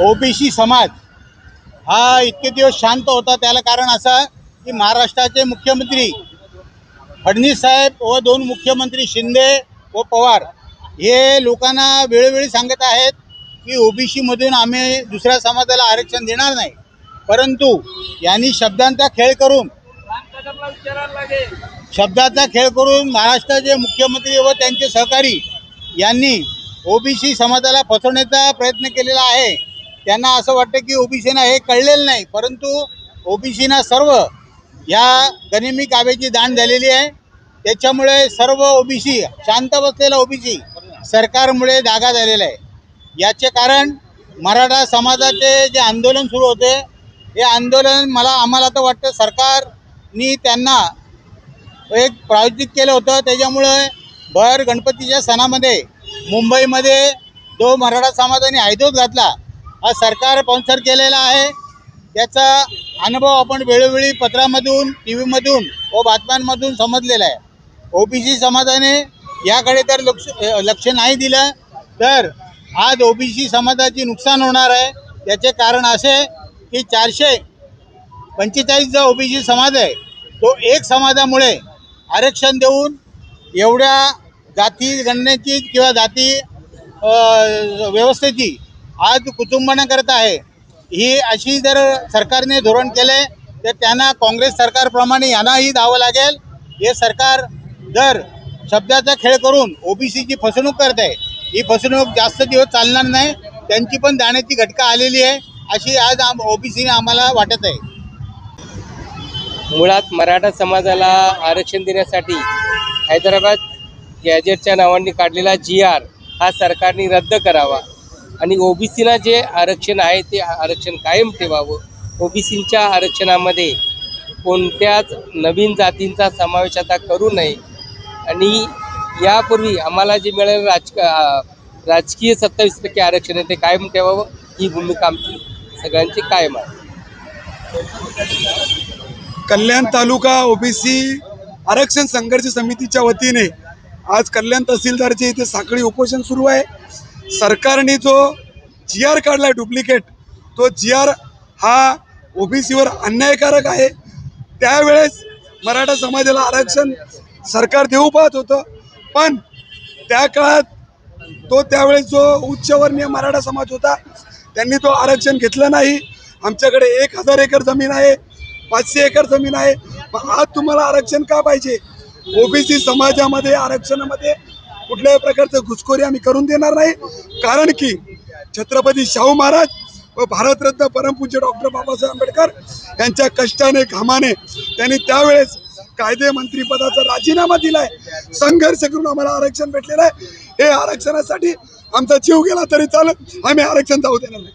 OBC समाज हा इतके दिवस शांत होता. त्याला कारण असं की महाराष्ट्राचे मुख्यमंत्री फडणवीस साहेब व दोन मुख्यमंत्री शिंदे व पवार हे लोकांना वेळोवेळी सांगत आहेत की ओबीसीमधून आम्ही दुसऱ्या समाजाला आरक्षण देणार नाही. परंतु यांनी शब्दांचा खेळ करून शब्दाचा खेळ करून महाराष्ट्राचे मुख्यमंत्री व त्यांचे सहकारी यांनी ओबीसी समाजाला फसवण्याचा प्रयत्न केलेला आहे. त्यांना असं वाटतं की ओबीसीना हे कळलेलं नाही परंतु ओबीसीना सर्व या गनिमी काव्याची दाण झालेली आहे. त्याच्यामुळे सर्व ओबीसी शांत बसलेला ओबीसी सरकारमुळे जागा झालेला आहे. याचे कारण मराठा समाजाचे जे आंदोलन सुरू होते हे आंदोलन मला आम्हाला तर वाटतं सरकारनी त्यांना एक प्रायोजित केलं होतं. त्याच्यामुळे भर गणपतीच्या सणामध्ये मुंबईमध्ये जो मराठा समाजाने हैदोस घातला. हा सरकार स्पॉन्सर केलेला आहे. त्याचा अनुभव आपण वेळोवेळी पत्रामधून टी व्हीमधून व बातम्यांमधून समजलेला आहे. ओबीसी समाजाने याकडे तर लक्ष लक्ष नाही दिलं. तर आज ओबीसी समाजाची नुकसान होणार आहे. त्याचे कारण असे की चारशे पंचेचाळीस जो ओबीसी समाज आहे तो एक समाजामुळे आरक्षण देऊन एवढ्या जाती गणनेची किंवा जाती व्यवस्थेची आज कुटुंबानं करत आहे. ही अशी जर सरकारने धोरण केले तर त्यांना काँग्रेस सरकारप्रमाणे यांनाही धावं लागेल. हे सरकार जर शब्दाचा खेळ करून ओबीसीची फसवणूक करत आहे ही फसवणूक जास्त दिवस चालणार नाही. त्यांची पण जाण्याची घटका आलेली आहे. अशी आज आम ओबीसीने आम्हाला वाटत आहे. मुळात मराठा समाजाला आरक्षण देण्यासाठी हैदराबाद गॅजेटच्या नावाने काढलेला जी आर हा सरकारने रद्द करावा. आणि ओबीसीला जे आरक्षण आहे ते आरक्षण कायम ठेवावं. ओबीसीच्या आरक्षणामध्ये कोणत्याच नवीन जातींचा समावेश आता करू नये. आणि यापूर्वी आम्हाला जे मिळालेलं राजक राजकीय सत्तावीस टक्के आरक्षण आहे ते कायम ठेवावं ही भूमिका आमची सगळ्यांची कायम आहे. कल्याण तालुका ओबीसी आरक्षण संघर्ष समितीच्या वतीने आज कल्याण तहसीलदारचे इथे साखळी उपोषण सुरू आहे. सरकारने जो जी आर काढला डुप्लिकेट तो जी आर हा ओबीसीवर अन्यायकारक आहे. त्यावेळेस मराठा समाजाला आरक्षण सरकार देऊ पाहत होतं. पण त्या काळात तो त्यावेळेस जो उच्चवर्णीय मराठा समाज होता त्यांनी तो आरक्षण घेतलं नाही. आमच्याकडे एक हजार एकर जमीन आहे पाचशे एकर जमीन आहे. मग आज तुम्हाला आरक्षण का पाहिजे? ओबीसी समाजामध्ये आरक्षणामध्ये कुठल्याही प्रकारचं घुसखोरी आम्ही करून देणार नाही. कारण की छत्रपती शाहू महाराज व भारतरत्न परमपूज्य डॉक्टर बाबासाहेब आंबेडकर यांच्या कष्टाने घामाने त्यांनी त्यावेळेस कायदे मंत्रीपदाचा राजीनामा दिलाय. संघर्ष करून आम्हाला आरक्षण भेटलेलं आहे. हे आरक्षणासाठी आमचा जीव गेला तरी चालत आम्ही आरक्षण जाऊ देणार नाही.